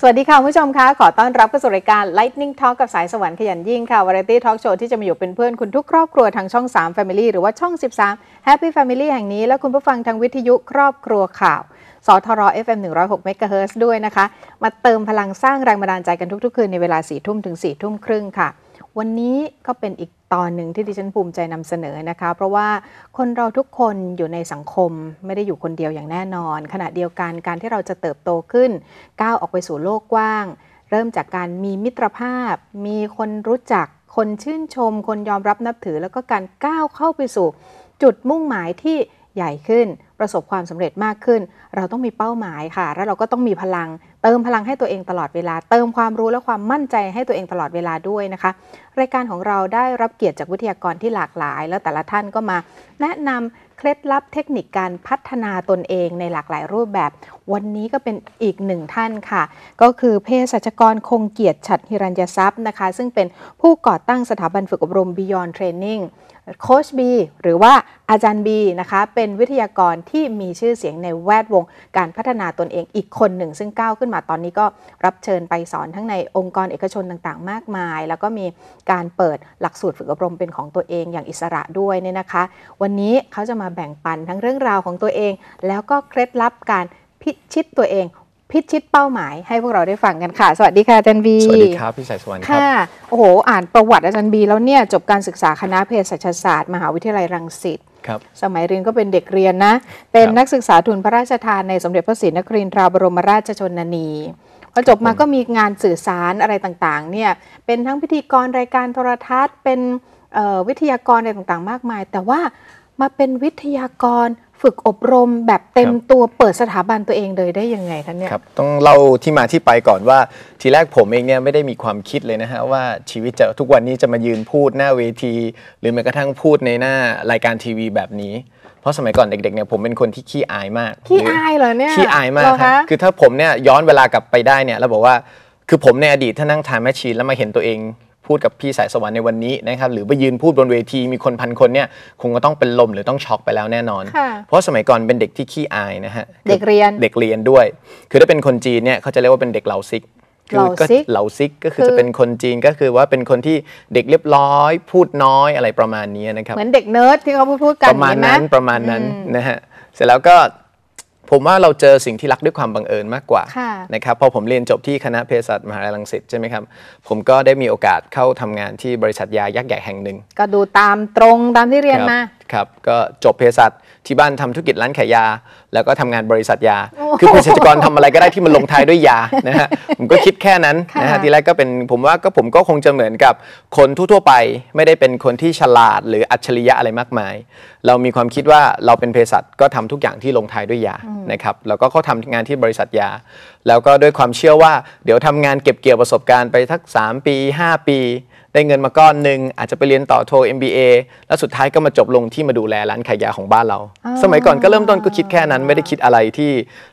สวัสดีค่ะผู้ชมคะขอต้อนรับเข้าสู่รายการ Lightning Talk กับสายสวรรค์ขยันยิ่งค่ะ Variety Talk Show ที่จะมาอยู่เป็นเพื่อนคุณทุกครอบครัวทางช่อง 3 Family หรือว่าช่อง 13 Happy Family แห่งนี้ และคุณผู้ฟังทางวิทยุครอบครัวข่าวสทร FM 106 MHz ด้วยนะคะ มาเติมพลังสร้างแรงบันดาลใจกันทุกๆ คืนในเวลา4ทุ่มถึง4ทุ่มครึ่งค่ะ วันนี้ก็เป็นอีก ตอนหนึ่งที่ดิฉันภูมิใจนำเสนอนะคะ เพราะว่าคนเราทุกคนอยู่ในสังคมไม่ได้อยู่คนเดียวอย่างแน่นอน ขณะเดียวกันการที่เราจะเติบโตขึ้น ก้าวออกไปสู่โลกกว้าง เริ่มจากการมีมิตรภาพ มีคนรู้จัก คนชื่นชม คนยอมรับนับถือ แล้วก็การก้าวเข้าไปสู่จุดมุ่งหมายที่ ใหญ่ขึ้น ประสบความสำเร็จมากขึ้น เราต้องมีเป้าหมายค่ะ แล้วเราก็ต้องมีพลัง เติมพลังให้ตัวเองตลอดเวลา เติมความรู้และความมั่นใจให้ตัวเองตลอดเวลาด้วยนะคะ รายการของเราได้รับเกียรติจากวิทยากรที่หลากหลาย แล้วแต่ละท่านก็มา แนะนำเคล็ดลับเทคนิคการพัฒนาตนเองในหลากหลายรูปแบบ วันนี้ก็เป็นอีกหนึ่งท่านค่ะ ก็คือเภสัชกรคงเกียรติฉัตรหิรัญยทรัพย์นะคะ ซึ่งเป็นผู้ก่อตั้งสถาบันฝึกอบรม Beyond Training โคชบีหรือว่าอาจารย์บีนะคะเป็นวิทยากรที่มีชื่อเสียงในแวดวงการพัฒนาตนเองอีกคนหนึ่ง ซึ่งก้าวขึ้นมาตอนนี้ก็รับเชิญไปสอนทั้งในองค์กรเอกชนต่างๆ มากมาย แล้วก็มีการเปิดหลักสูตรฝึกอบรมเป็นของตัวเองอย่างอิสระด้วยเนี่ยนะคะ วันนี้เขาจะมาแบ่งปันทั้งเรื่องราวของตัวเอง แล้วก็เคล็ดลับการพิชิตตัวเอง พิชิตเป้าหมายให้พวกเราได้ฟังกันค่ะ สวัสดีค่ะอาจารย์บี สวัสดีครับ พี่สายสวรรค์ครับค่ะโอ้โห อ่านประวัติอาจารย์บีแล้วเนี่ยจบการศึกษาคณะเภสัชศาสตร์ มหาวิทยาลัยรังสิตครับสมัยเรียนก็เป็นเด็กเรียนนะ เป็นครับนักศึกษาทุนพระราชทานในสมเด็จพระศรีนครินทราบรมราชชนนีพอจบมาก็มีงานสื่อสารอะไรต่างๆเนี่ยเป็นทั้งพิธีกรรายการโทรทัศน์ เป็นเอ่อวิทยากรอะไรต่างๆ มากมาย แต่ว่ามาเป็นวิทยากร ฝึกอบรมแบบเต็มครับตัวเปิดสถาบันตัวเองเลยได้ยังไงคะเนี่ยครับต้องเล่าที่มาที่ไปก่อนว่า ทีแรกผมเองเนี่ยไม่ได้มีความคิดเลยนะฮะว่าชีวิตจะทุกวันนี้จะมายืนพูดหน้าเวที หรือแม้กระทั่งพูดในหน้ารายการทีวีแบบนี้ เพราะสมัยก่อนเด็กๆเนี่ยผมเป็นคนที่ขี้อายมากขี้หรือายเหรอเนี่ยขี้อายมากเหรครับคะคือถ้าผมเนี่ยย้อนเวลากลับไปได้เนี่ยแล้วบอกว่าคือผมในอดีตถ้านั่งทานแมชชีนแล้วมาเห็นตัวเอง พูดกับพี่สายสวรรค์ในวันนี้นะครับหรือไปยืนพูดบนเวทีมีคนพันคนเนี่ยคงก็ต้องเป็นลมหรือต้องช็อกไปแล้วแน่นอนค่ะเพราะสมัยก่อนเป็นเด็กที่ขี้อายนะฮะเด็กเรียนเด็กเรียนด้วย คือถ้าเป็นคนจีนเนี่ยเขาจะเรียกว่าเป็นเด็กเหลาซิกคืเหลาก็ซิกเหลาซิกก็คือคือจะเป็นคนจีนก็คือว่าเป็นคนที่เด็กเรียบร้อย พูดน้อยอะไรประมาณนี้นะครับเหมือนเด็กเนิร์ดที่เขาพูดพูดๆกันประมาณเห็ไหนั้นประมาณนั้นนะฮะเสร็จแล้วก็ ผมว่าเราเจอสิ่งที่รักด้วยความบังเอิญมากกว่าค่ะนะครับพอผมเรียนจบที่คณะเภสัชมหาลัยรังสิตใช่ไหมครับผมก็ได้มีโอกาสเข้าทำงานที่บริษัทยายักษ์ใหญ่แห่งหนึ่งก็ดูตามตรงตามที่เรียนมา ครับก็จบเภสัชที่บ้านทำธุรกิจร้านขายยา แล้วก็ทำงานบริษัทยาโอ้คือเภสัชกรทำอะไรก็ได้ที่มันลงท้ายด้วยยานะฮะผมก็คิดแค่นั้นค่ะนะฮะทีแรกก็เป็นผมว่าก็ผมก็คงจะเหมือนกับคนทั่วๆไป ไม่ได้เป็นคนที่ฉลาดหรืออัจฉริยะอะไรมากมาย เรามีความคิดว่าเราเป็นเภสัชก็ทำทุกอย่างที่ลงท้ายด้วยยานะครับแล้วก็เขาทำงานที่บริษัทยา แล้วก็ด้วยความเชื่อว่าเดี๋ยวทำงานเก็บเกี่ยวประสบการณ์ไปทัก 3 ปี 5 ปี ได้เงินมาก้อนหนึ่งอาจจะไปเรียนต่อโท MBA แล้วสุดท้ายก็มาจบลงที่มาดูแลร้านขายยาของบ้านเราอ๋อสมัยก่อนก็เริ่มต้นก็คิดแค่นั้น ไม่ได้คิดอะไรที่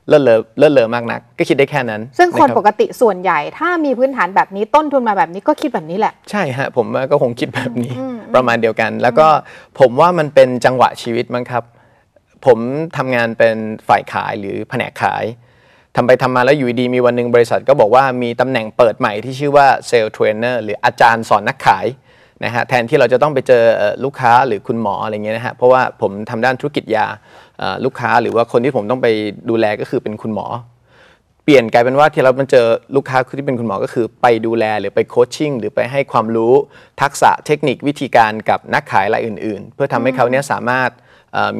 เลิศเลอเลิศเลอมากนัก ก็คิดได้แค่นั้น ซึ่งคนนะรับปกติส่วนใหญ่ ถ้ามีพื้นฐานแบบนี้ต้นทุนมาแบบนี้ก็คิดแบบนี้แหละ ใช่ฮะผมว่าก็คงคิดแบบนี้ประมาณเดียวกัน แล้วก็ผมว่ามันเป็นจังหวะชีวิตมั้งครับ ผมทำงานเป็นฝ่ายขายหรือแผนกขาย ทำไปทำมาแล้วอยู่ดีมีวันหนึ่งบริษัทก็บอกว่ามีตำแหน่งเปิดใหม่ที่ชื่อว่าเซลล์เทรนเนอร์หรืออาจารย์สอนนักขายนะฮะแทนที่เราจะต้องไปเจอลูกค้าหรือคุณหมออะไรเงี้ยนะฮะเพราะว่าผมทำด้านธุรกิจยาลูกค้าหรือว่าคนที่ผมต้องไปดูแลก็คือเป็นคุณหมอ เปลี่ยนกลายเป็นว่าที่เรามันเจอลูกค้าที่เป็นคุณหมอก็คือไปดูแลหรือไปโคชชิ่งหรือไปให้ความรู้ทักษะเทคนิควิธีการกับนักขายรายอื่น ๆ เพื่อทำให้เขาเนี่ยสามารถ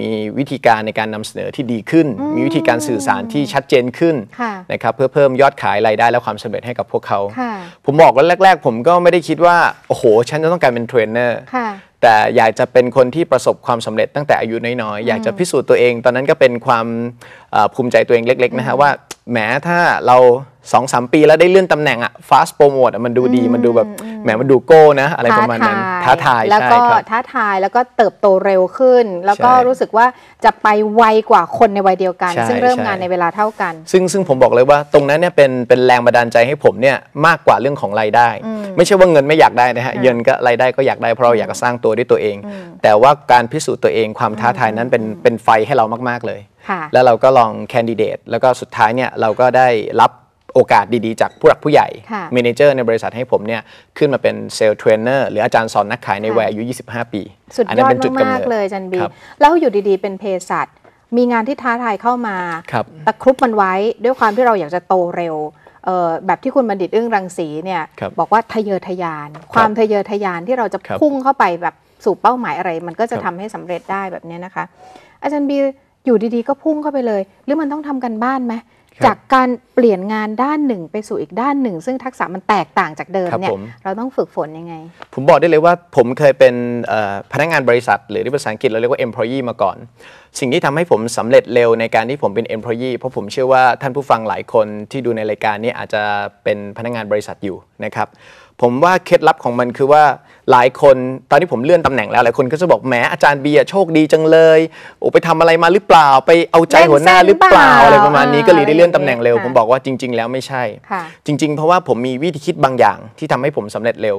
มีวิธีการในการนำเสนอที่ดีขึ้น มีวิธีการสื่อสารที่ชัดเจนขึ้นค่ะนะครับเพื่อเพิ่มยอดขายรายได้และความสำเร็จให้กับพวกเขาค่ะผมบอกว่าแรก ๆ ผมก็ไม่ได้คิดว่า โอ้โห ฉันจะต้องการเป็นเทรนเนอร์ค่ะแต่อยากจะเป็นคนที่ประสบความสำเร็จตั้งแต่อายุน้อยๆ อยากจะพิสูจน์ตัวเอง ตอนนั้นก็เป็นความเอ่อภูมิใจตัวเองเล็ก ๆ นะฮะว่าแหมถ้าเรา สองสามปีแล้วได้เลื่อนตำแหน่งอะ fast promote อะมันดูดี มันดูแบบแหมมันดูโก้นะ อะไรประมาณนั้น ท้าทาย แล้วใช่ก็ครับท้าทายแล้วก็เติบโตเร็วขึ้น แล้วก็ใช่รู้สึกว่าจะไปไวกว่าคนในวัยเดียวกันใช่ซึ่งเริ่มใช่งานในเวลาเท่ากัน ซึ่งซึ่งผมบอกเลยว่าตรงนั้นเนี่ยเป็นเป็นแรงบันดาลใจให้ผมเนี่ยมากกว่าเรื่องของรายได้ ไม่ใช่ว่าเงินไม่อยากได้นะฮะเงินก็รายได้ก็อยากได้เพราะเราอยากจะสร้างตัวด้วยตัวเอง แต่ว่าการพิสูจน์ตัวเองความท้าทายนั้นเป็นเป็นไฟให้เรามาก ๆเลยค่ะแล้วเราก็ลองแคนดิเดตแล้วก็สุดท้ายเนี่ยเราก็ได้รับ โอกาสดีๆ จากผู้หลักผู้ใหญ่ค่ะเมเนเจอร์ในบริษัทให้ผมเนี่ยขึ้นมาเป็นเซลล์เทรนเนอร์หรืออาจารย์สอนนักขายในวัยอายุ 25 ปี สุดอันยนั้นอดเป็นจุดกำมาเนิกดๆเลยอาจันบีครับแล้วอยู่ดีๆ เป็นเภสัชมีงานที่ท้าทายเข้ามาครับตะครุบมันไว้ด้วยความที่เราอยากจะโตเร็วเอ่อแบบที่คุณบัณฑิตอึ้งรังสีเนี่ยครับบอกว่าทะเยอทะยาน ความทะเยอทะยานที่เราจะครับพุ่งเข้าไปแบบสู่เป้าหมายอะไร มันก็จะครับทำให้สำเร็จได้แบบเนี้ยนะคะ อาจารย์บีอยู่ดีๆ ก็พุ่งเข้าไปเลย หรือมันต้องทำกันบ้านไหมครับ จากการเปลี่ยนงานด้านหนึ่งไปสู่อีกด้านหนึ่ง ซึ่งทักษะมันแตกต่างจากเดิมครับเนี่ยผมเราต้องฝึกฝนยังไง ผมบอกได้เลยว่าผมเคยเป็นเอ่อพนักงานบริษัท หรือที่ภาษาอังกฤษเราเรียกว่า employee มาก่อน สิ่งที่ทำให้ผมสำเร็จเร็วในการที่ผมเป็น employee เพราะผมเชื่อว่าท่านผู้ฟังหลายคนที่ดูในรายการนี้อาจจะเป็นพนักงานบริษัทอยู่นะครับ ผมว่าเคล็ดลับของมันคือว่าหลายคนตอนที่ผมเลื่อนตำแหน่งแล้วหลายคนก็จะบอกแหมอาจารย์เบียร์โชคดีจังเลยโอ้ไปทำอะไรมาหรือเปล่า ไปเอาใจหัวหน้าหรือเปล่าอะไรประมาณนี้ก็เลยได้เลื่อนตำแหน่งเร็วค่ะผมบอกว่าจริง ๆ แล้วไม่ใช่ค่ะจริง ๆ เพราะว่าผมมีวิธีคิดบางอย่างที่ทำให้ผมสำเร็จเร็ว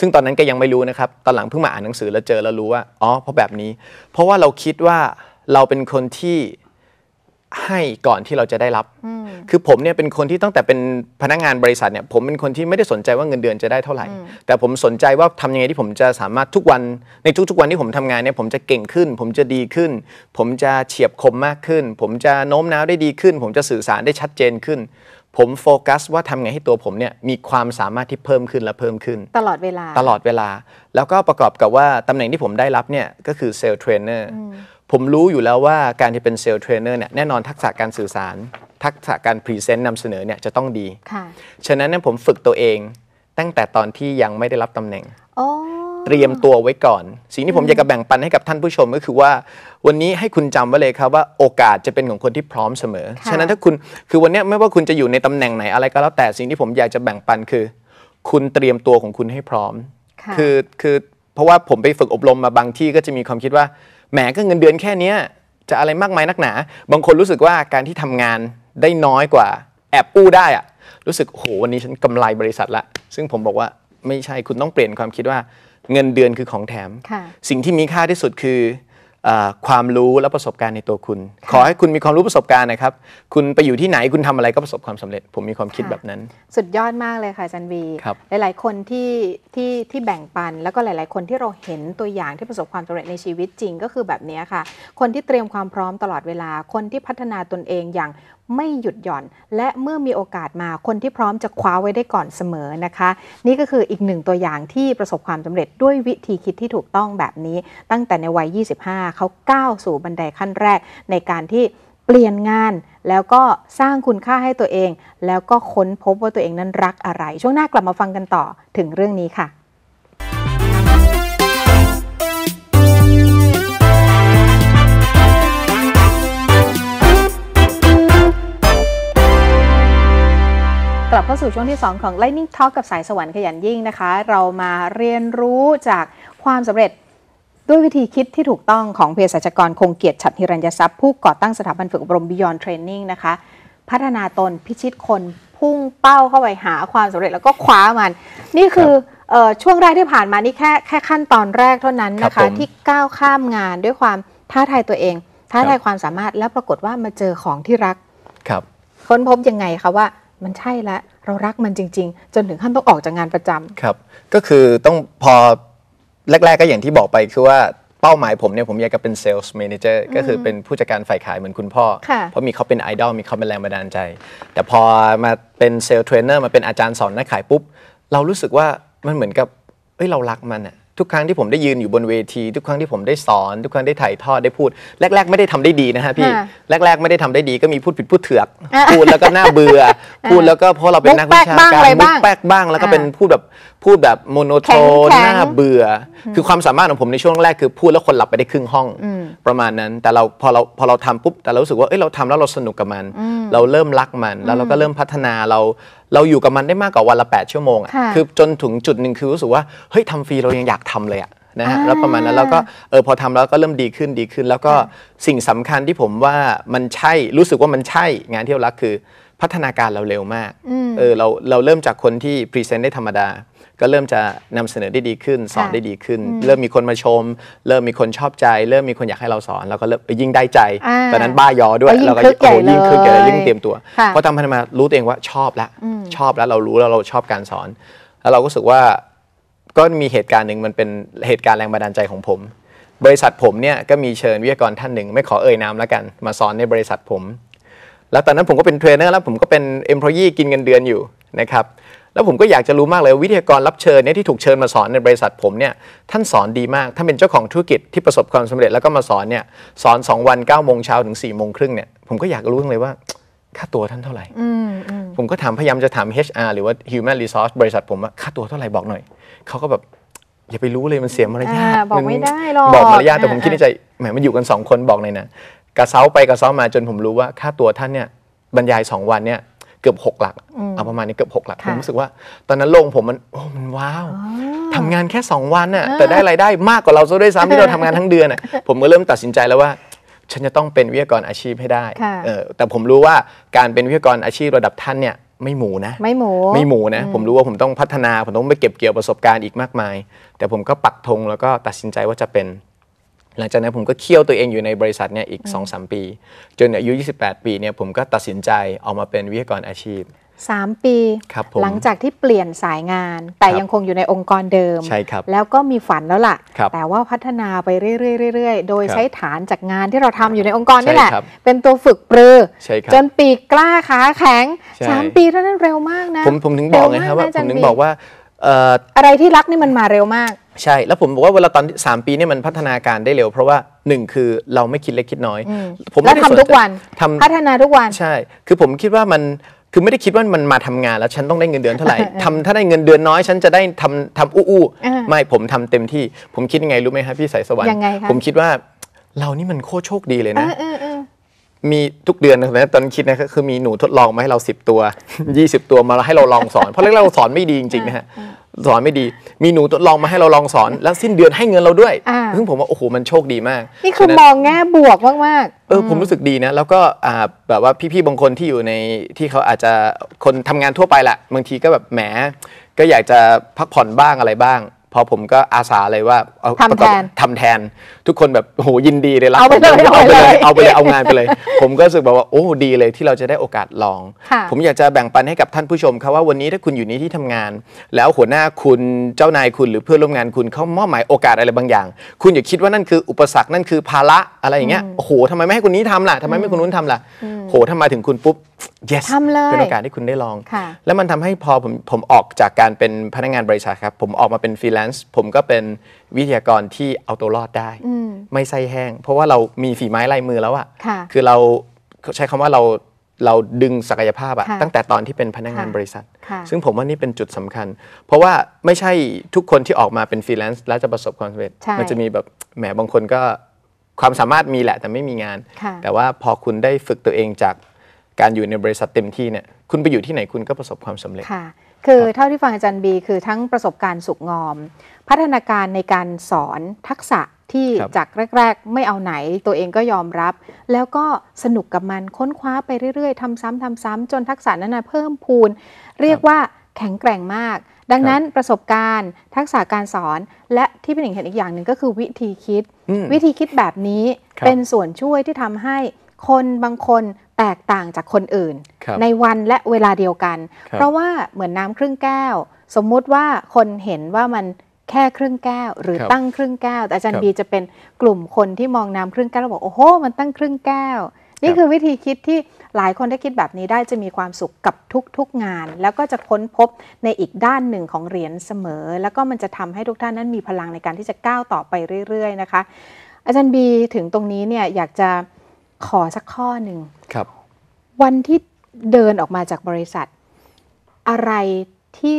ซึ่งตอนนั้นก็ยังไม่รู้นะครับตอนหลังเพิ่งมาอ่านหนังสือแล้วเจอแล้วรู้ว่าอ๋อเพราะแบบนี้ เพราะว่าเราคิดว่าเราเป็นคนที่ให้ก่อนที่เราจะได้รับ คือผมเนี่ยเป็นคนที่ตั้งแต่เป็นพนักงานบริษัทเนี่ยผมเป็นคนที่ไม่ได้สนใจว่าเงินเดือนจะได้เท่าไหร่ แต่ผมสนใจว่าทำยังไงที่ผมจะสามารถทุกวันในทุกๆวันที่ผมทำงานเนี่ยผมจะเก่งขึ้น ผมจะดีขึ้น ผมจะเฉียบคมมากขึ้น ผมจะโน้มน้าวได้ดีขึ้น ผมจะสื่อสารได้ชัดเจนขึ้น ผมโฟกัสว่าทำไงให้ตัวผมเนี่ยมีความสามารถที่เพิ่มขึ้นและเพิ่มขึ้น ตลอดเวลาตลอดเวลา แล้วก็ประกอบกับว่าตำแหน่งที่ผมได้รับเนี่ยก็คือเซลล์เทรนเนอร์ ผมรู้อยู่แล้วว่าการที่เป็นเซลล์เทรนเนอร์เนี่ยแน่นอนทักษะการสื่อสาร ทักษะการพรีเซนต์นำเสนอเนี่ยจะต้องดีค่ะฉะนั้นเนี่ยผมฝึกตัวเองตั้งแต่ตอนที่ยังไม่ได้รับตำแหน่งโอ้เตรียมตัวไว้ก่อน สิ่งที่ผมอยากจะแบ่งปันให้กับท่านผู้ชมก็คือว่า วันนี้ให้คุณจำไว้เลยครับว่าโอกาสจะเป็นของคนที่พร้อมเสมอค่ะฉะนั้นถ้าคุณคือวันเนี้ยไม่ว่าคุณจะอยู่ในตำแหน่งไหนอะไรก็แล้วแต่สิ่งที่ผมอยากจะแบ่งปันคือ คุณเตรียมตัวของคุณให้พร้อมค่ะคือคือเพราะว่าผมไปฝึกอบรมมาบางที่ก็จะมีความคิดว่า แหมก็เงินเดือนแค่เนี้ยจะอะไรมากมายนักหนา บางคนรู้สึกว่าการที่ทำงานได้น้อยกว่า แอบอู้ได้อะรู้สึกโอ้โหวันนี้ฉันกำไรบริษัทละ ซึ่งผมบอกว่าไม่ใช่คุณต้องเปลี่ยนความคิดว่า เงินเดือนคือของแถมค่ะสิ่งที่มีค่าที่สุดคือเออ ความรู้และประสบการณ์ในตัวคุณ ขอให้คุณมีความรู้ประสบการณ์นะครับ คุณไปอยู่ที่ไหนคุณทำอะไรก็ประสบความสำเร็จ ผมมีความคิดค่ะแบบนั้น สุดยอดมากเลยค่ะอาจันวีครับหลาย ๆ คนที่ที่ที่แบ่งปัน แล้วก็หลาย ๆ คนที่เราเห็นตัวอย่างที่ประสบความสำเร็จในชีวิตจริงก็คือแบบนี้ค่ะ คนที่เตรียมความพร้อมตลอดเวลาคนที่พัฒนาตนเองอย่าง ไม่หยุดหย่อน และเมื่อมีโอกาสมาคนที่พร้อมจะคว้าไว้ได้ก่อนเสมอนะคะ นี่ก็คืออีกหนึ่งตัวอย่างที่ประสบความสำเร็จด้วยวิธีคิดที่ถูกต้องแบบนี้ ตั้งแต่ในวัย 25 เขาก้าวสู่บันไดขั้นแรกในการที่เปลี่ยนงานแล้วก็สร้างคุณค่าให้ตัวเอง แล้วก็ค้นพบว่าตัวเองนั้นรักอะไร ช่วงหน้ากลับมาฟังกันต่อถึงเรื่องนี้ค่ะ กลับเข้าสู่ช่วงที่ 2 ของ Lightning Talk กับสายสวรรค์ขยันยิ่งนะคะ เรามาเรียนรู้จากความสำเร็จด้วยวิธีคิดที่ถูกต้องของเภสัชกรคงเกียรติฉัตรฮิรัญยทรัพย์ผู้ก่อตั้งสถาบันฝึกอบรม Beyond Training นะคะ พัฒนาตนพิชิตคนพุ่งเป้าเข้าไปหาความสำเร็จแล้วก็คว้ามัน นี่คือเออช่วงแรกที่ผ่านมานี่แค่แค่ขั้นตอนแรกเท่านั้นนะครัคะบผมที่ก้าวข้ามงานด้วยความท้าทายตัวเอง ท้าทายครับความสามารถแล้วปรากฏว่ามาเจอของที่รักครับค้นพบยังไงคะว่า มันใช่แล้วเรารักมันจริง ๆ จนถึงขั้นต้องออกจากงานประจำครับ ก็คือต้องพอแรก ๆ ก็อย่างที่บอกไปคือว่าเป้าหมายผมเนี่ยผมอยากจะเป็นเซลส์แมเนเจอร์ก็คือเป็นผู้จัดการฝ่ายขายเหมือนคุณพ่อค่ะเพราะมีเขาเป็นไอดอลมีเขาเป็นแรงบันดาลใจ แต่พอมาเป็นเซลล์เทรนเนอร์มาเป็นอาจารย์สอนนักขายปุ๊บ เรารู้สึกว่ามันเหมือนกับเอ้ยเรารักมันอะ ทุกครั้งที่ผมได้ยืนอยู่บนเวที ทุกครั้งที่ผมได้สอน ทุกครั้งได้ถ่ายทอดได้พูด แรก ๆ ไม่ได้ทำได้ดีนะฮะพี่ค่ะแรก ๆ ไม่ได้ทำได้ดีก็มีพูดผิดพูดเถือกอะพูดแล้วก็น่าเบื่อ พูดแล้วก็เพราะเราเป็นนักวิชามุกแป๊กบ้างการอะไรมุบ้ากงแป๊กบ้าง แล้วก็เป็นอ่าพูดแบบพูดแบบโมโนโทแข็งนแข็งน่าเบื่ออคือความสามารถของผมในช่วงแรกคือพูดแล้วคนหลับไปได้ครึ่งห้องประมาณนั้น แต่เราพอเราพอเราทำปุ๊บแต่เรารู้สึกว่าเอ้ยเราทำแล้วเราสนุกกับมัน เราเริ่มรักมันแล้วเราก็เริ่มพัฒนาเราเราอยู่กับมันได้มากกว่าวันละ 8 ชั่วโมงอะค่ะคือจนถึงจุดหนึ่งคือรู้สึกว่าเฮ้ยทำฟรีเรายังอยากทำเลยอะนะฮะอ่าแล้วประมาณนั้นแล้วก็เออพอทำแล้วก็เริ่มดีขึ้นดีขึ้น แล้วก็สิ่งสำคัญที่ผมว่ามันใช่รู้สึกว่ามันใช่งานที่เรารักคือ พัฒนาการเราเร็วมากอืมเออเราเราเริ่มจากคนที่พรีเซนต์ได้ธรรมดา ก็เริ่มจะนำเสนอได้ดีขึ้น สอนค่ะได้ดีขึ้น เริ่มมีคนมาชม เริ่มมีคนชอบใจ เริ่มมีคนอยากให้เราสอนเราก็เริ่มยิ่งได้ใจอ่าตอนนั้นบ้ายอด้วยก็ยิ่งเราก็คึกใหญ่โอ้โยิ่งคึกใหญ่เลยยิ่งเตรียมตัวค่ะเพราะทำพัฒนามารู้ตัวเองว่าชอบแล้วชอบแล้วเรารู้แล้วเราชอบการสอน แล้วเราก็รู้สึกว่าก็มีเหตุการณ์หนึ่งมันเป็นเหตุการณ์แรงบันดาลใจของผม บริษัทผมเนี่ยก็มีเชิญวิทยากรท่านหนึ่ง ไม่ขอเอ่ยนามแล้วกัน มาสอนในบริษัทผม แล้วตอนนั้นผมก็เป็นเทรนเนอร์แล้วผมก็เป็น employee กินเงินเดือนอยู่นะครับแล้วผมก็อยากจะรู้มากเลยว่าวิทยากรรับเชิญเนี่ยที่ถูกเชิญมาสอนในบริษัทผมเนี่ยท่านสอนดีมากท่านเป็นเจ้าของธุรกิจที่ประสบความสำเร็จแล้วก็มาสอนเนี่ยสอน 2 วัน9โมงเช้าถึง4โมงครึ่งเนี่ยผมก็อยากรู้จังเลยว่าค่าตัวท่านเท่าไหร่อืมอืมผมก็ถามพยายามจะถาม HR หรือว่า Human Resource บริษัทผมว่าค่าตัวเท่าไหร่บอกหน่อยเขาก็แบบอย่าไปรู้เลยมันเสียมารยาทอ่าบอกไม่ได้หรอกบอกมารยาทแต่ผมอ่าคิดในใจแหมมันอยู่กัน2คนบอกเลยนะ กระเซ้าไปกระเซ้ามาจนผมรู้ว่าค่าตัวท่านเนี่ยบรรยาย2วันเนี่ยเกือบ6หลักเอาประมาณนี้เกือบ6หลักค่ะผมรู้สึกว่า ตอนนั้นโลงผมมันโอ้มันว้าวทำงานแค่2วันน่ะแต่ได้รายได้มากกว่าเราซะด้วยซ้ำที่เราทำงานทั้งเดือนน่ะผมก็เริ่มตัดสินใจแล้วว่าฉันจะต้องเป็นวิทยากรอาชีพให้ได้ค่ะเออแต่ผมรู้ว่าการเป็นวิทยากรอาชีพระดับท่านเนี่ยไม่หมูนะ ไม่หมูไม่หมูนะ ผมรู้ว่าผมต้องพัฒนา ผมต้องไปเก็บเกี่ยวประสบการณ์อีกมากมาย แต่ผมก็ปักธงแล้วก็ตัดสินใจว่าจะเป็น หลังจากนั้นผมก็เคี่ยวตัวเองอยู่ในบริษัทเนี่ยอีก 2-3 ปี จนอายุ 28 ปีเนี่ยผมก็ตัดสินใจออกมาเป็นวิทยากรอาชีพสามปีครับผมหลังจากที่เปลี่ยนสายงาน แต่ครับยังคงอยู่ในองค์กรเดิม ใช่ครับ แล้วก็มีฝันแล้วล่ะครับแต่ว่าพัฒนาไปเรื่อยๆเรื่อยๆโดยครับใช้ฐานจากงานที่เราทำอยู่ในองค์กรนี่แหละใช่ครับเป็นตัวฝึกปรือใช่ครับจนปีกกล้าขาแข็งใช่สามปีเท่านั้นเร็วมากนะ ผมผมถึงบอกไงเร็ครับว่านะผมถึงจรย์บอกว่าเอ่ออะไรที่รักนี่มันมาเร็วมาก ใช่ แล้วผมบอกว่าเวลาตอนที่สามปีเนี่ยมันพัฒนาการได้เร็ว เพราะว่าหนึ่งคือเราไม่คิดเล็กคิดน้อย ผมแล้วไม่ได้ทำสนใจทุกวันทำพัฒนาทุกวัน ใช่ คือผมคิดว่ามันคือไม่ได้คิดว่ามันมาทำงานแล้วฉันต้องได้เงินเดือนเท่าไหร่ทำถ้าได้เงินเดือนน้อยฉันจะได้ทำทำอู้อู้อ่าไม่ผมทำเต็มที่ ผมคิดยังไงรู้ไหมครับพี่สายสวรรค์ยังไงคะผมคิดว่าเรานี่มันโคตรโชคดีเลยเอนะอเออเออ มีทุกเดือนนะตอนคิดนะคือมีหนูทดลองมาให้เรา 10 ตัว 20 ตัวมาให้เราลองสอน เพราะแรกๆเราสอนไม่ดีจริงๆนะฮะสอนไม่ดี มีหนูทดลองมาให้เราลองสอน แล้วสิ้นเดือนให้เงินเราด้วยอ่าซึ่งผมว่าโอ้โหมันโชคดีมาก นี่คือฉะนั้นมองแง่บวกมากเออผมรู้สึกดีนะ แล้วก็อ่าแบบว่าพี่ๆบางคนที่อยู่ในที่เขาอาจจะคนทำงานทั่วไปแหละบางทีก็แบบแหมก็อยากจะพักผ่อนบ้างอะไรบ้าง พอผมก็อาสาเลยว่าเอาทำแทนทำแทน ทุกคนแบบโอ้โหยินดีเลยรับเอาไปเลยผมเอาไปเลยเอาเอาไปไปเลเลยยเอางานไปเลย ผมก็รู้สึกแบบว่าโอ้ดีเลยที่เราจะได้โอกาสลองค่ะผมอยากจะแบ่งปันให้กับท่านผู้ชมครับว่าวันนี้ถ้าคุณอยู่ในที่ทำงาน แล้วหัวหน้าคุณเจ้านายคุณหรือเพื่อนร่วมงานคุณเขามอบหมายโอกาสอะไรบางอย่าง คุณอย่าคิดว่านั่นคืออุปสรรคนั่นคือภาระอะไรอย่างเงี้ยโอ้โหทำไมไม่ให้คนนี้ทำล่ะทำไมไม่ให้คนนู้นทำล่ะโหถ้ามาถึงคุณปุ๊บ yes ทำเลยเป็นโอกาสที่คุณได้ลอง ค่ะ แล้วมันทำให้พอผมผมออกจากการเป็นพนักงานบริษัทครับ ผมออกมาเป็นฟรีแลนซ์ผมก็เป็นวิทยากรที่เอาตัวรอดได้ ไม่ไส้แห้ง เพราะว่าเรามีฝีไม้ลายมือแล้วอะค่ะ คือเราใช้คำว่าเราเราดึงศักยภาพอะค่ะตั้งแต่ตอนที่เป็นพนักงานค่ะ บริษัท ค่ะ ซึ่งผมว่านี่เป็นจุดสำคัญ เพราะว่าไม่ใช่ทุกคนที่ออกมาเป็นฟรีแลนซ์แล้วจะประสบความสำเร็จ ใช่มัจะมีแบบแหมบางคนก็ ความสามารถมีแหละแต่ไม่มีงานค่ะแต่ว่าพอคุณได้ฝึกตัวเองจากการอยู่ในบริษัทเต็มที่เนี่ยคุณไปอยู่ที่ไหนคุณก็ประสบความสำเร็จค่ะคือเท่าที่ฟังอาจารย์บี คือทั้งประสบการณ์สุกงอม พัฒนาการในการสอนทักษะที่ครับจากแรก ๆ ไม่เอาไหนตัวเองก็ยอมรับ แล้วก็สนุกกับมันค้นคว้าไปเรื่อย ๆทำซ้ำทำซ้ำจนทักษะนั้นนะเพิ่มพูน เรียกว่าแข็งแกร่งมาก ดังนั้นประสบการณ์ ทักษะการสอน และที่พี่หนิงเห็นอีกอย่างหนึ่งก็คือวิธีคิดอืมวิธีคิดแบบนี้ครับเป็นส่วนช่วยที่ทำให้คนบางคนแตกต่างจากคนอื่นครับในวันและเวลาเดียวกันครับเพราะว่าเหมือนน้ำครึ่งแก้ว สมมุติว่าคนเห็นว่ามันแค่ครึ่งแก้ว หรือครับตั้งครึ่งแก้ว แต่อาจารครัย์บบีจะเป็นกลุ่มคนที่มองน้ำครึ่งแก้วแล้วบอกโอ้โห มันตั้งครึ่งแก้ว นี่ครับคือวิธีคิดที่ หลายคนถ้าคิดแบบนี้ได้จะมีความสุขกับทุกๆงาน แล้วก็จะค้นพบในอีกด้านหนึ่งของเหรียญเสมอ แล้วก็มันจะทำให้ทุกท่านนั้นมีพลังในการที่จะก้าวต่อไปเรื่อย ๆ นะคะ อาจารย์บีถึงตรงนี้เนี่ยอยากจะขอสักข้อหนึ่งครับ วันที่เดินออกมาจากบริษัท อะไรที่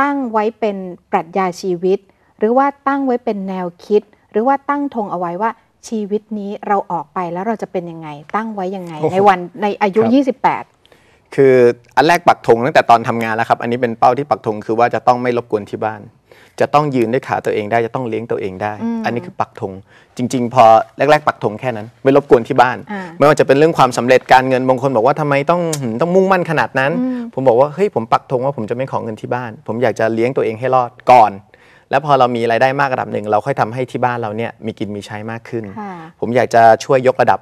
ตั้งไว้เป็นปรัชญาชีวิต หรือว่าตั้งไว้เป็นแนวคิด หรือว่าตั้งธงเอาไว้ว่า ชีวิตนี้เราออกไปแล้วเราจะเป็นยังไง ตั้งไว้ยังไงโอ้โหในวันในอายุครับ28 คืออันแรกปักธงตั้งแต่ตอนทำงานแล้วครับ อันนี้เป็นเป้าที่ปักธงคือว่าจะต้องไม่รบกวนที่บ้าน จะต้องยืนด้วยขาตัวเองได้จะต้องเลี้ยงตัวเองได้อืมอันนี้คือปักธงจริง ๆ พอแรก ๆ ปักธงแค่นั้น ไม่รบกวนที่บ้านอ่าไม่ว่าจะเป็นเรื่องความสำเร็จการเงินบางคนบอกว่าทำไมต้องหืมต้องมุ่งมั่นขนาดนั้น ผมบอกว่าเฮ้ยผมปักธงว่าผมจะไม่ขอเงินที่บ้าน ผมอยากจะเลี้ยงตัวเองให้รอดก่อน แล้วพอเรามีรายได้มากระดับหนึ่งเราค่อยทำให้ที่บ้านเราเนี่ยมีกินมีใช้มากขึ้นค่ะผมอยากจะช่วยยกระดับ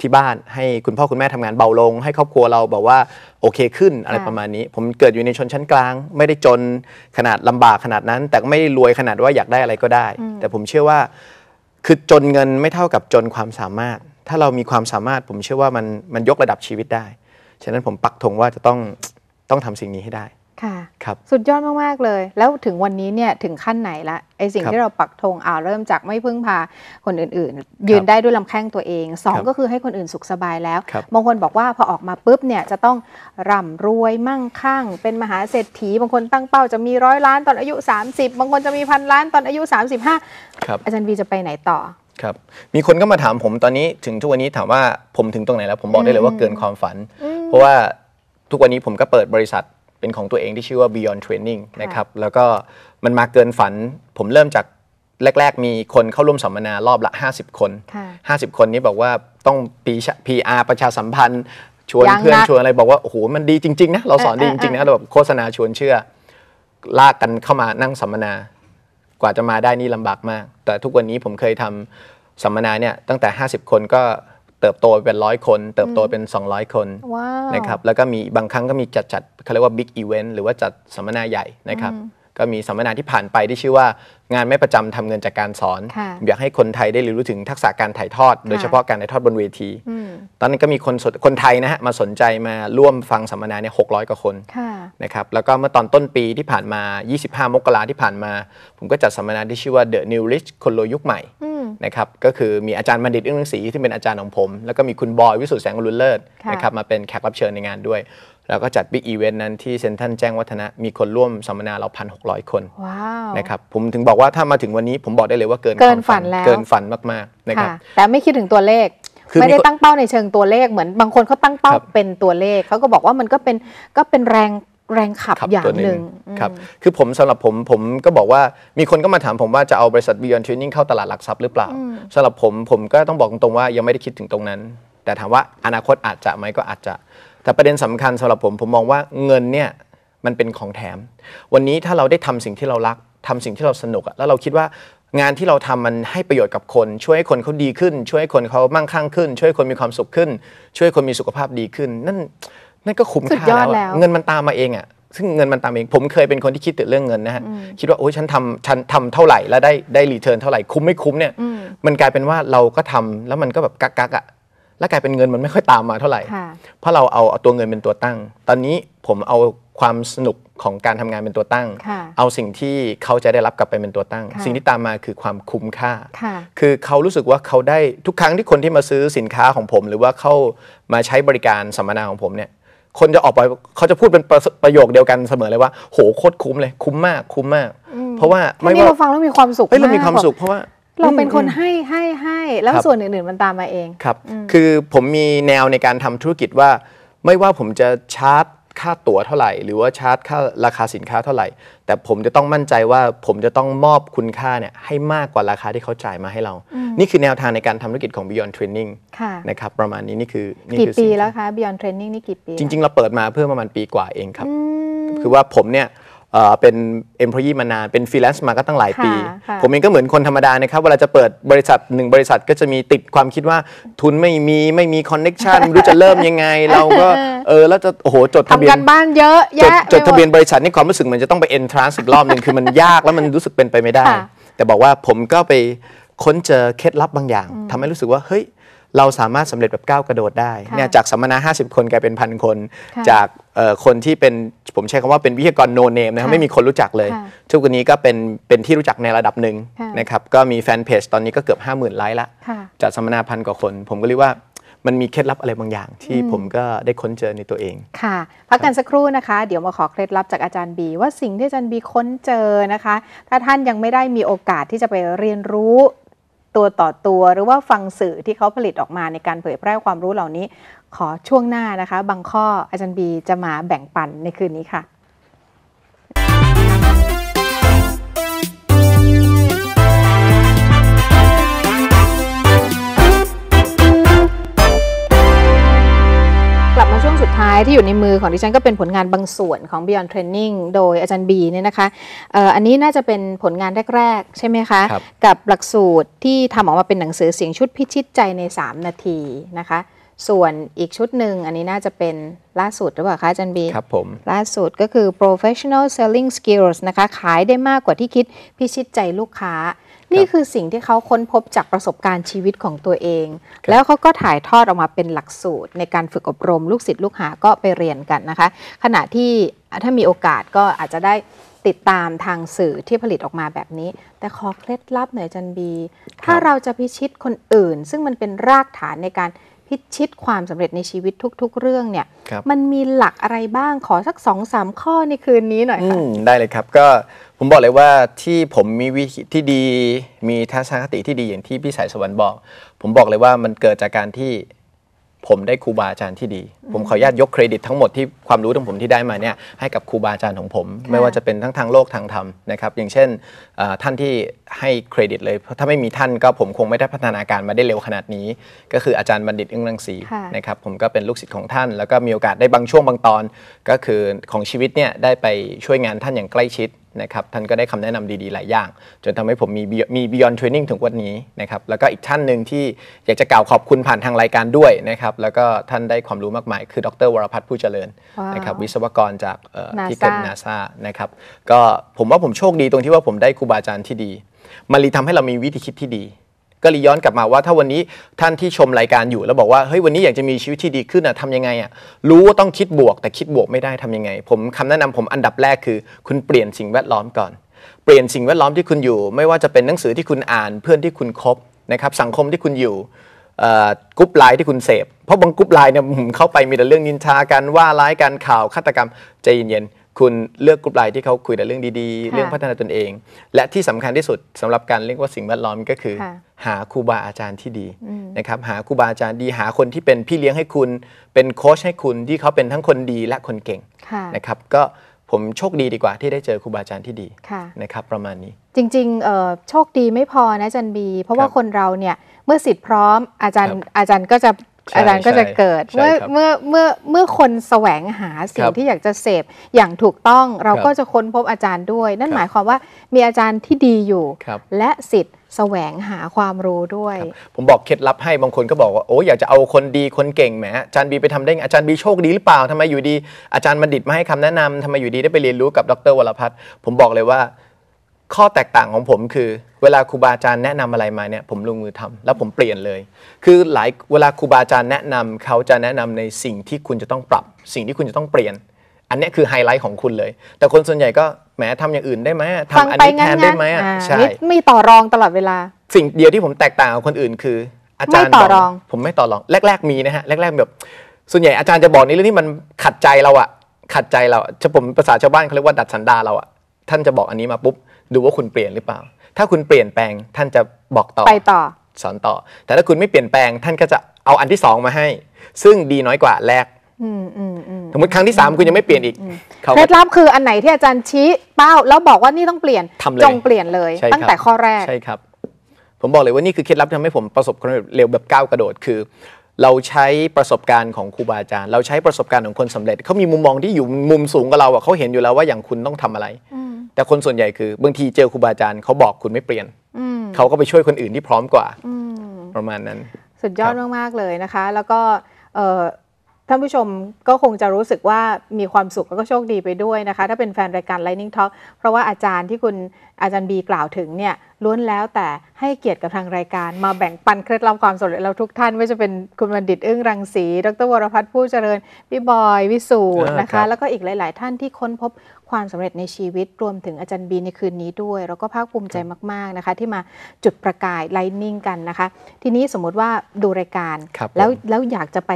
ที่บ้านให้คุณพ่อคุณแม่ทำงานเบาลง ให้ครอบครัวเราแบบว่าโอเคขึ้นอะไรค่ะประมาณนี้ ผมเกิดอยู่ในชนชั้นกลาง ไม่ได้จนขนาดลำบากขนาดนั้น แต่ก็ไม่ได้รวยขนาดว่าอยากได้อะไรก็ได้ แต่ผมเชื่อว่าคือจนเงินไม่เท่ากับจนความสามารถ ถ้าเรามีความสามารถผมเชื่อว่ามันมันยกระดับชีวิตได้ฉะนั้นผมปักธงว่าจะต้องต้องทำสิ่งนี้ให้ได้ ค่ะครับสุดยอดมาก ๆ เลย แล้วถึงวันนี้เนี่ยถึงขั้นไหนละไอสิ่งครับที่เราปักธงอ่าเริ่มจากไม่พึ่งพาคนอื่น ๆ ยืนได้ด้วยลำแข้งตัวเองสองครับก็คือให้คนอื่นสุขสบายแล้วครับบางคนบอกว่าพอออกมาปุ๊บเนี่ยจะต้องร่ำรวยมั่งคั่ง เป็นมหาเศรษฐี บางคนตั้งเป้าจะมีร้อยล้านตอนอายุ 30 บางคนจะมีพันล้านตอนอายุ 35ครับอาจารย์วีจะไปไหนต่อครับมีคนก็มาถามผมตอนนี้ถึงทุกวันนี้ถามว่าผมถึงตรงไหนแล้ว ผมบอกได้เลยว่าเกินความฝัน เพราะว่าทุกวันนี้ผมก็เปิดบริษัท เป็นของตัวเองที่ชื่อว่า Beyond Training นะครับแล้วก็มันมาเกินฝันผมเริ่มจากแรก ๆ มีคนเข้าร่วมสัมมนารอบละ 50 คนค่ะ50 คนนี้บอกว่าต้องปีชะ PR ประชาสัมพันธ์ชวนยังเพื่อนนักชวนอะไรบอกว่าโอ้โหมันดีจริงๆนะเราสอนดีจริงๆนะเออเออเราแบบโฆษณาชวนเชื่อ ลากกันเข้ามานั่งสัมมนากว่าจะมาได้นี่ลำบากมาก แต่ทุกวันนี้ผมเคยทำสัมมนาเนี่ยตั้งแต่ 50 คนก็ เติบโตเป็นร้อยคน เติบโตเป็น 200 คนว้าวนะครับแล้วก็มีบางครั้งก็มีจัดจัดเขาเรียกว่าบิ๊กอีเวนต์หรือว่าจัดสัมมนาใหญ่นะครับ ก็มีสัมมนาที่ผ่านไปที่ชื่อว่างานไม่ประจำทำเงินจากการสอนค่ะผมอยากให้คนไทยได้เรียนรู้ถึงทักษะการถ่ายทอด โดยเฉพาะการถ่ายทอดบนเวทีอืมตอนนั้นก็มีคนสนคนไทยนะฮะมาสนใจมาร่วมฟังสัมมนาเนี่ยหกกว่าคนค่ะนะครับแล้วก็เมื่อตอนต้นปีที่ผ่านมา 25 มกราที่ผ่านมา ผมก็จัดสัมมนาที่ชื่อว่า The New Rich คนรวยยุคใหม่อืมนะครับก็คือมีอาจารย์บัณฑิตอึ้งรังสีที่เป็นอาจารย์ของผม แล้วก็มีคุณบอยวิสุทธิ์แสงอรุณเลิศค่ะนะครับมาเป็นแขกรับเชิญในงานด้วย แล้วก็จัดบิ๊กอีเวนต์นั้นที่เซ็นทรัลแจ้งวัฒนะ มีคนร่วมสัมมนาเราพันหกคนว้าวนะครับผมถึงบอกว่าถ้ามาถึงวันนี้ผมบอกได้เลยว่าเกินเกินความฝันแล้วเกินฝันมากๆนะครับค่ะแต่ไม่คิดถึงตัวเลขคือไม่ได้มีคนตั้งเป้าในเชิงตัวเลขเหมือนบางคนเขาตั้งเป้าครับเป็นตัวเลขเขาก็บอกว่ามันก็เป็นก็เป็นแรงแรงขับครับอย่างตัวหนึ่งครับคือผมสำหรับผมผมก็บอกว่ามีคนก็มาถามผมว่าจะเอาบริษัท Beyond Training เข้าตลาดหลักทรัพย์หรือเปล่าสำหรับผมผมก็ต้องบอกตรงๆว่ายังไม่ได้คิดถึงตรงนั้น แต่ถามว่าอนาคตอาจจะไหมก็อาจจะ แต่ประเด็นสำคัญสำหรับผมผมมองว่าเงินเนี่ยมันเป็นของแถม วันนี้ถ้าเราได้ทำสิ่งที่เรารักทำสิ่งที่เราสนุกอะแล้วเราคิดว่างานที่เราทำมันให้ประโยชน์กับคน ช่วยให้คนเขาดีขึ้น ช่วยให้คนเขามั่งคั่งขึ้น ช่วยให้คนมีความสุขขึ้น ช่วยให้คนมีสุขภาพดีขึ้น นั่นนั่นก็คุ้มสุดค่ายอดแล้วแล้วอะเงินมันตามมาเองอะซึ่งเงินมันตามเองผมเคยเป็นคนที่คิดแต่เรื่องเงินนะฮะคิดว่าโอ้ยฉันทำฉันทำเท่าไหร่แล้วได้ได้รีเทิร์นเท่าไหร่คุ้มไม่คุ้มเนี่ยมันกลายเป็นว่าเราก็ทำแล้วมันก็แบบกักกักๆอะ แล้วกลายเป็นเงินมันไม่ค่อยตามมาเท่าไหร่ค่ะเพราะเราเอาเอาตัวเงินเป็นตัวตั้ง ตอนนี้ผมเอาความสนุกของการทำงานเป็นตัวตั้งค่ะเอาสิ่งที่เขาจะได้รับกลับไปเป็นตัวตั้งค่ะสิ่งที่ตามมาคือความคุ้มค่าค่ะคือเขารู้สึกว่าเขาได้ทุกครั้งที่คนที่มาซื้อสินค้าของผม หรือว่าเข้ามาใช้บริการสัมมนาของผมเนี่ยคนจะออกไปเขาจะพูดเป็นประประโยคเดียวกันเสมอเลยว่า โหโคตรคุ้มเลยคุ้มมากคุ้มมาก เพราะว่าไม่ไม่นี่ว่าเราฟังแล้วมีความสุขเฮ้ยเรามีกความสุขเพราะว่า เราเป็นคนอืมให้ให้ให้แล้วครับส่วนอื่นๆมันตามมาเองครับ คือผมมีแนวในการทำธุรกิจว่า ไม่ว่าผมจะชาร์จค่าตั๋วเท่าไหร่ หรือว่าชาร์จค่าราคาสินค้าเท่าไหร่ แต่ผมจะต้องมั่นใจว่าผมจะต้องมอบคุณค่าเนี่ยให้มากกว่าราคาที่เขาจ่ายมาให้เรา นี่คือแนวทางในการทำธุรกิจของ Beyond Training ค่ะนะครับประมาณนี้นี่คือนี่กี่คือปีสิ่งแล้วคะ Beyond Training นี่กี่ปี จริง ๆ เราเปิดมาเพื่อประมาณปีกว่าเองครับอืมคือว่าผมเนี่ย เอ่อเป็น employee มานาน เป็นฟรีแลนซ์มาก็ตั้งหลายปีค่ะค่ะผมเองก็เหมือนคนธรรมดานะครับ เวลาจะเปิดบริษัทหนึ่งบริษัทก็จะมีติดความคิดว่าทุนไม่มีไม่มีคอนเน็ชันไม่รู้จะเริ่มยังไง เราก็เออแล้วจะโอ้โหจดทะเบีทำยกันนบ้านเยอะจดแยะจดทะเบียนไปหมบริษัทนี่ความรู้สึกเหมือนจะต้องไป entrance อีกรอบหนึ่งคือมันยากแล้วมันรู้สึกเป็นไปไม่ได้ ค่ะแต่บอกว่าผมก็ไปค้นเจอเคล็ดลับบางอย่างทำให้รู้สึกว่าเฮ้ย เราสามารถสำเร็จแบบก้าวกระโดดได้ค่ะเนี่ยจากสัมมนา 50 คนกลายเป็นพันคนค่ะจากเอ่อคนที่เป็นผมใช้คำว่าเป็นวิทยากรโนเนมนะครับค่ะไม่มีคนรู้จักเลยค่ะทุกวันนี้ก็เป็นเป็นที่รู้จักในระดับหนึ่งค่ะนะครับก็มีแฟนเพจตอนนี้ก็เกือบ 50,000ไลค์ละค่ะจากสัมมนาพันกว่าคน ผมก็เรียกว่ามันมีเคล็ดลับอะไรบางอย่าง ที่ผมก็ได้ค้นเจอในตัวเอง ค่ะ พักกันสักครู่นะคะ เดี๋ยวมาขอเคล็ดลับจากอาจารย์บี ว่าสิ่งที่อาจารย์บีค้นเจอนะคะ ถ้าท่านยังไม่ได้มีโอกาสที่จะไปเรียนรู้ ตัวต่อตัวหรือว่าฟังสื่อที่เขาผลิตออกมาในการเผยแพร่ความรู้เหล่านี้ ขอช่วงหน้านะคะ บางข้ออาจารย์บีจะมาแบ่งปันในคืนนี้ค่ะ ที่อยู่ในมือของดิฉันก็เป็นผลงานบางส่วนของ Beyond Training โดยอาจารย์บีเนี่ยนะคะเอ่ออันนี้น่าจะเป็นผลงานแรก ๆ ใช่ไหมคะครับกับหลักสูตรที่ทำออกมาเป็นหนังสือเสียงชุดพิชิตใจใน 3 นาทีนะคะ ส่วนอีกชุดหนึ่งอันนี้น่าจะเป็นล่าสุดหรือเปล่าคะอาจารย์บีครับผมล่าสุดก็คือ professional selling skills นะคะขายได้มากกว่าที่คิดพิชิตใจลูกค้า นี่คือสิ่งที่เขาค้นพบจากประสบการณ์ชีวิตของตัวเอง แล้วเขาก็ถ่ายทอดออกมาเป็นหลักสูตร ในการฝึกอบรมลูกศิษย์ลูกหาก็ไปเรียนกันนะคะ ขณะที่ถ้ามีโอกาสก็อาจจะได้ติดตามทางสื่อที่ผลิตออกมาแบบนี้ แต่ขอเคล็ดลับหน่อยจันบี ถ้าเราจะพิชิตคนอื่น ซึ่งมันเป็นรากฐานในการ พิชิตความสำเร็จในชีวิตทุก ๆ เรื่องเนี่ยครับมันมีหลักอะไรบ้างขอสักสองสามข้อในคืนนี้หน่อยอืค่ะมได้เลยครับก็ผมบอกเลยว่าที่ผมมีวิธีที่ดี มีทัศนคติที่ดีอย่างที่พี่สายสวรรค์บอก ผมบอกเลยว่ามันเกิดจากการที่ ผมได้ครูบาอาจารย์ที่ดี ผมขออนุญาตยกเครดิตทั้งหมดที่ความรู้ของผมที่ได้มาเนี่ยให้กับครูบาอาจารย์ของผม ไม่ว่าจะเป็นทั้งทางโลกทางธรรมนะครับ อย่างเช่นเอ่อท่านที่ให้เครดิตเลย เพราะถ้าไม่มีท่านก็ผมคงไม่ได้พัฒนาการมาได้เร็วขนาดนี้ ก็คืออาจารย์บัณฑิตอึ้งรังสีค่ะนะครับผมก็เป็นลูกศิษย์ของท่าน แล้วก็มีโอกาสได้บางช่วงบางตอน ก็คือของชีวิตเนี่ยได้ไปช่วยงานท่านอย่างใกล้ชิด นะครับท่านก็ได้คำแนะนำดีๆ หลายอย่าง จนทำให้ผมมี Beyond- มี Beyond Training ถึงวันนี้นะครับแล้วก็อีกท่านหนึ่งที่อยากจะกล่าวขอบคุณผ่านทางรายการด้วยนะครับแล้วก็ท่านได้ความรู้มากมาย คือดรวรพัฒน์ผู้เจริญว้าวนะครับวิศวกรจากเอ่อ NASA ที่เกิดนาซานะครับก็ผมว่าผมโชคดีตรงที่ว่าผมได้ครูบาอาจารย์ที่ดี มันเลยทำให้เรามีวิธีคิดที่ดี ก็เลยย้อนกลับมาว่าถ้าวันนี้ท่านที่ชมรายการอยู่แล้วบอกว่าเฮ้ยวันนี้อยากจะมีชีวิตที่ดีขึ้นอะทำยังไงอะรู้ว่าต้องคิดบวกแต่คิดบวกไม่ได้ทำยังไง ผมคำแนะนำผมอันดับแรกคือ คุณเปลี่ยนสิ่งแวดล้อมก่อน เปลี่ยนสิ่งแวดล้อมที่คุณอยู่ ไม่ว่าจะเป็นหนังสือที่คุณอ่านเพื่อนที่คุณคบนะครับสังคมที่คุณอยู่กรุ๊ปไลน์ที่คุณเสพ เพราะบางกรุ๊ปไลน์เนี่ยผมเข้าไปมีแต่เรื่องนินทากันว่าร้ายกันข่าวฆาตกรรมใจเย็นๆ คุณเลือกกรุ๊ปไลน์ที่เขาคุยแต่เรื่องดีๆค่ะเรื่องพัฒนาตนเอง และที่สำคัญที่สุดสำหรับการเรียกว่าสิ่งแวดล้อมก็คือค่ะหาครูบาอาจารย์ที่ดีนะครับหาครูบาอาจารย์ดีหาคนที่เป็นพี่เลี้ยงให้คุณ เป็นโค้ชให้คุณที่เขาเป็นทั้งคนดีและคนเก่งค่ะนะครับก็ผมโชคดีดีกว่าที่ได้เจอครูบาอาจารย์ที่ดีค่ะนะครับประมาณนี้ จริงๆเอ่อโชคดีไม่พอนะอาจันบี เพราะว่าครับคนเราเนี่ยเมื่อสิทธิ์พร้อมอาจารย์ครับอาจารย์ก็จะใช่ อาจารย์ก็จะใช่เกิดใช่เมื่อครับเมื่อเมื่อเมื่อคนแสวงหาสิ่คงรับที่อยากจะเสพอย่างถูกต้องเราครับก็จะค้นพบอาจารย์ด้วย นั่นครับหมายความว่ามีอาจารย์ที่ดีอยู่ครับและสิทธิ์แสวงหาความรู้ด้วย ผมบอกเคล็ดลับให้บางคนก็บอกว่าโอ้อยากจะเอาคนดีคนเก่งแหมอาจารย์บีไปทำได้ไงอาจารย์บีโชคดีหรือเปล่าทำไมอยู่ดี อาจารย์บัณฑิตมาให้คำแนะนำทำไมอยู่ดีได้ไปเรียนรู้กับดรวรพัฒน์ผมบอกเลยว่า ข้อแตกต่างของผมคือ เวลาครูบาอาจารย์แนะนำอะไรมาเนี่ยผมลงมือทำแล้วผมเปลี่ยนเลย คือหลายเวลาครูบาอาจารย์แนะนำเขาจะแนะนำในสิ่งที่คุณจะต้องปรับ สิ่งที่คุณจะต้องเปลี่ยน อันเนี้ยคือไฮไลท์ของคุณเลย แต่คนส่วนใหญ่ก็แหมทำอย่างอื่นได้ไหมฟังทำอันไปนี้แทงั้นนได้ไหมอะๆอ่าใช่นี่มีต่อรองตลอดเวลา สิ่งเดียวที่ผมแตกต่างกับคนอื่นคือ อาจารย์ไม่ต่อบกรอง ผมไม่ต่อรองแรก ๆ มีนะฮะแรกๆแบบส่วนใหญ่อาจารย์จะบอกในเรื่องที่มันขัดใจเราอะขัดใจเราอะจะผมภาษาชาวบ้านเขาเรียกว่าดัดสันดานเราอะท่านจะบอกอันนี้มาปุ๊บดูว่าคุณเปลี่ยนหรือเปล่า ถ้าคุณเปลี่ยนแปลงท่านจะบอกต่อไปต่อ สอนต่อ แต่ถ้าคุณไม่เปลี่ยนแปลงท่านก็จะเอาอันที่สองมาให้ ซึ่งดีน้อยกว่าแรกอืมอืมอืมสมมติครั้งที่สามคุณยังไม่เปลี่ยนอีกเขาเคล็ก็ดลับคืออันไหนที่อาจารย์ชี้เป้าแล้วบอกว่านี่ต้องเปลี่ยนทำเลยจงเปลี่ยนเลยใช่ครับตั้งแต่ข้อแรกใช่ครับ ผมบอกเลยว่านี่คือเคล็ดลับที่ทำให้ผมประสบความสำเร็จเร็วแบบก้าวกระโดดคือ เราใช้ประสบการณ์ของครูบาอาจารย์ เราใช้ประสบการณ์ของคนสำเร็จเขามีมุมมองที่อยู่มุมสูงกว่าเราอะเขาเห็นอยู่แล้วว่าอย่างคุณต้องทำอะไร แต่คนส่วนใหญ่คือบางทีเจอครูบาอาจารย์เขาบอกคุณไม่เปลี่ยนเขาก็ไปช่วยคนอื่นที่พร้อมกว่าประมาณนั้น สุดยอดครับมากๆเลยนะคะ แล้วก็เอ่อ ท่านผู้ชมก็คงจะรู้สึกว่ามีความสุขแล้วก็โชคดีไปด้วยนะคะ ถ้าเป็นแฟนรายการ Lightning Talk เพราะว่าอาจารย์ที่คุณอาจารย์บีกล่าวถึงเนี่ยล้วนแล้วแต่ให้เกียรติกับทางรายการ มาแบ่งปันเคล็ดลับความสำเร็จเราทุกท่านไม่ว่าจะเป็นคุณบัณฑิตอึ้งรังสี ดรวรพัฒน์ผู้เจริญ พี่บอย วิสูตรอ่านนะครัคะบแล้วก็อีกหลาย ๆ ท่านที่ค้นพบความสำเร็จในชีวิตรวมถึงอาจารย์บีในคืนนี้ด้วย เราก็ภาคภูมิใจมาก ๆ นะคะ ที่มาจุดประกายไลนิ่งกันนะคะ ทีนี้สมมุติว่าดูรายการครับแล้วผมแล้วอยากจะไป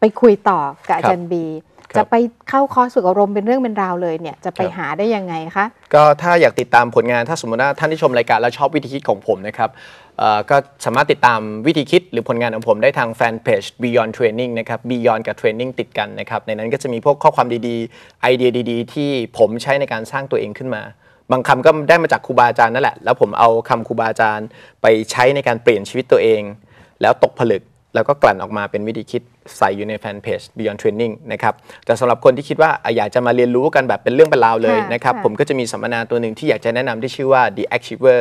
ไปคุยต่อกับอาจารย์บีครับจะไปเข้าคอร์สฝึกอบรมเป็นเรื่องเป็นราวเลยเนี่ยจะไปครับหาได้ยังไงคะ ก็ถ้าอยากติดตามผลงานถ้าสมมติว่าท่านที่ชมรายการแล้วชอบวิธีคิดของผมนะครับเอ่อก็สามารถติดตามวิธีคิดหรือผลงานของผมได้ทางแฟนเพจ Beyond Training นะครับ Beyond กับ Training ติดกันนะครับ ในนั้นก็จะมีพวกข้อความดีๆ ไอเดียดีๆ ที่ผมใช้ในการสร้างตัวเองขึ้นมา บางคำก็ได้มาจากครูบาอาจารย์นั่นแหละ แล้วผมเอาคำครูบาอาจารย์ไปใช้ในการเปลี่ยนชีวิตตัวเอง แล้วตกผลึก แล้วก็กลั่นออกมาเป็นวิธีคิดใส่อยู่ในแฟนเพจ Beyond Training นะครับแต่สำหรับคนที่คิดว่าอะอยากจะมาเรียนรู้กันแบบเป็นเรื่องเป็นราวเลยค่ะนะครับค่ะผมก็จะมีสัมมนาตัวหนึ่งที่อยากจะแนะนำที่ชื่อว่า The Achiever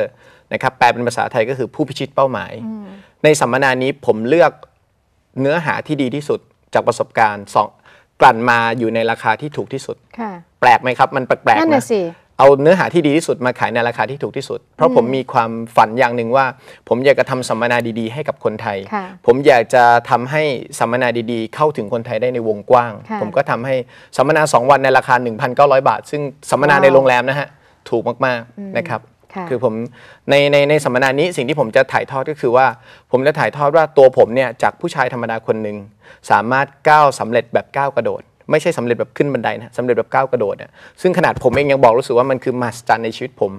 นะครับแปลเป็นภาษาไทยก็คือผู้พิชิตเป้าหมาย ในสัมมนานี้ผมเลือกเนื้อหาที่ดีที่สุดจากประสบการณ์สองกลั่นมาอยู่ในราคาที่ถูกที่สุดค่ะแปลกไหมครับ มันแปลกนั่นๆน่ะนะสิ เอาเนื้อหาที่ดีที่สุดมาขายในราคาที่ถูกที่สุด เพราะผมมีความฝันอย่างหนึ่งว่า ผมอยากจะทำสัมมนาดีๆ ให้กับคนไทยค่ะผมอยากจะทำให้สัมมนาดีๆ เข้าถึงคนไทยได้ในวงกว้างค่ะผมก็ทำให้สัมมนา 2 วันในราคา 1,900 บาท ซึ่งสัมมนาว้าวในโรงแรมนะฮะถูกมากๆนะครับค่ะอผมในในในสัมมนานี้สิ่งที่ผมจะถ่ายทอดก็คือว่า ผมจะถ่ายทอดว่าตัวผมเนี่ยจากผู้ชายธรรมดาคนหนึ่งสามารถก้าวสำเร็จแบบก้าวกระโดด ไม่ใช่สำเร็จแบบขึ้นบันไดนะสำเร็จแบบก้าวกระโดดเนี่ยซึ่งขนาดผมเองยังบอกรู้สึกว่ามันคือมหัศจรรย์ในชีวิตผม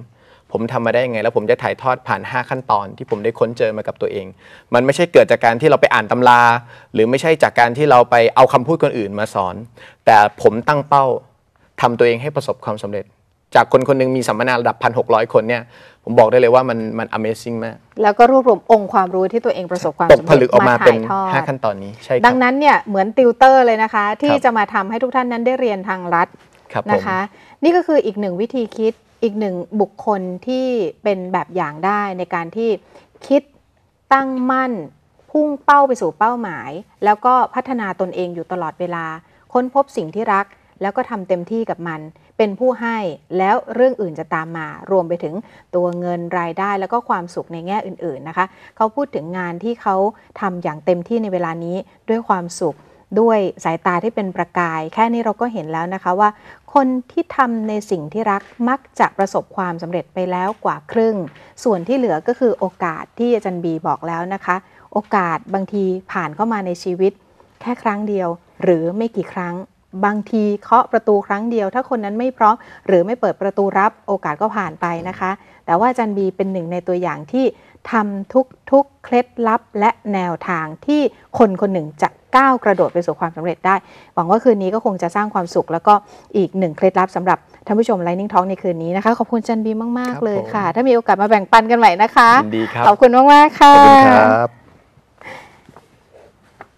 ผมทำมาได้ยังไง แล้วผมจะถ่ายทอดผ่าน 5 ขั้นตอนที่ผมได้ค้นเจอมากับตัวเอง มันไม่ใช่เกิดจากการที่เราไปอ่านตำรา หรือไม่ใช่จากการที่เราไปเอาคำพูดคนอื่นมาสอน แต่ผมตั้งเป้าทำตัวเองให้ประสบความสำเร็จ จากคนคนหนึงมีสัมมนาระดับ 1,600 คนเนี่ย ผมบอกได้เลยว่ามันมัน Amazing มาก แล้วก็รวบรวมองค์ความรู้ที่ตัวเองประสบความตกสำผเร็ลึจกออกมาเป็นถ่ยทอด5ขั้นตอนนี้ใช่คดัรับงนั้นเนี่ยเหมือนติวเตอร์เลยนะคะ ที่ครับจะมาทำให้ทุกท่านนั้นได้เรียนทางรัฐครับผมนะคะ นี่ก็คืออีกหนึ่งวิธีคิดอีกหนึ่งบุคคลที่เป็นแบบอย่างได้ในการที่คิดตั้งมั่น พุ่งเป้าไปสู่เป้าหมาย แล้วก็พัฒนาตนเองอยู่ตลอดเวลา ค้นพบสิ่งที่รัก แล้วก็ทำเต็มที่กับมัน เป็นผู้ให้แล้วเรื่องอื่นจะตามมา รวมไปถึงตัวเงินรายได้แล้วก็ความสุขในแง่อื่นๆนะคะเขาพูดถึงงานที่เขาทำอย่างเต็มที่ในเวลานี้ด้วยความสุขด้วยสายตาที่เป็นประกาย แค่นี้เราก็เห็นแล้วนะคะว่า คนที่ทำในสิ่งที่รักมักจะประสบความสำเร็จไปแล้วกว่าครึ่ง ส่วนที่เหลือก็คือโอกาสที่อาจารย์บีบอกแล้วนะคะ โอกาสบางทีผ่านเข้ามาในชีวิต แค่ครั้งเดียว หรือไม่กี่ครั้ง บางทีเคาะประตูครั้งเดียว ถ้าคนนั้นไม่พร้อมหรือไม่เปิดประตูรับโอกาสก็ผ่านไปนะคะ แต่ว่าอาจารย์บีเป็นหนึ่งในตัวอย่างที่ทำทุกทุกๆเคล็ดลับและแนวทางที่คนคนหนึ่งจะก้าวกระโดดไปสู่ความสำเร็จได้ หวังว่าคืนนี้ก็คงจะสร้างความสุข แล้วก็อีกหนึ่งเคล็ดลับสำหรับท่านผู้ชมไลนิ่งท้องในคืนนี้นะคะ ขอบคุณอาจันบีมากครับๆเลยผมค่ะ ถ้ามีโอกาสมาแบ่งปันกันใหม่นะคะยินดีครับขอบคุณมาก ๆ ค่ะขอบคุณครับ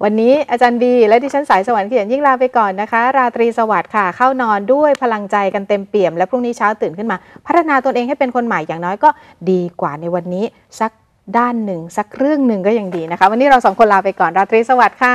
วันนี้อาจารย์บีและดิฉันสายสวรรค์เขียนยิ่งลาไปก่อนนะคะ ราตรีสวัสดิ์ค่ะ เข้านอนด้วยพลังใจกันเต็มเปี่ยม และพรุ่งนี้เช้าตื่นขึ้นมา พัฒนาตนเองให้เป็นคนใหม่อย่างน้อยก็ดีกว่าในวันนี้ สักด้านหนึ่งสักเรื่องหนึ่งก็ยังดีนะคะ วันนี้เราสองคนลาไปก่อนราตรีสวัสดิ์ค่ะ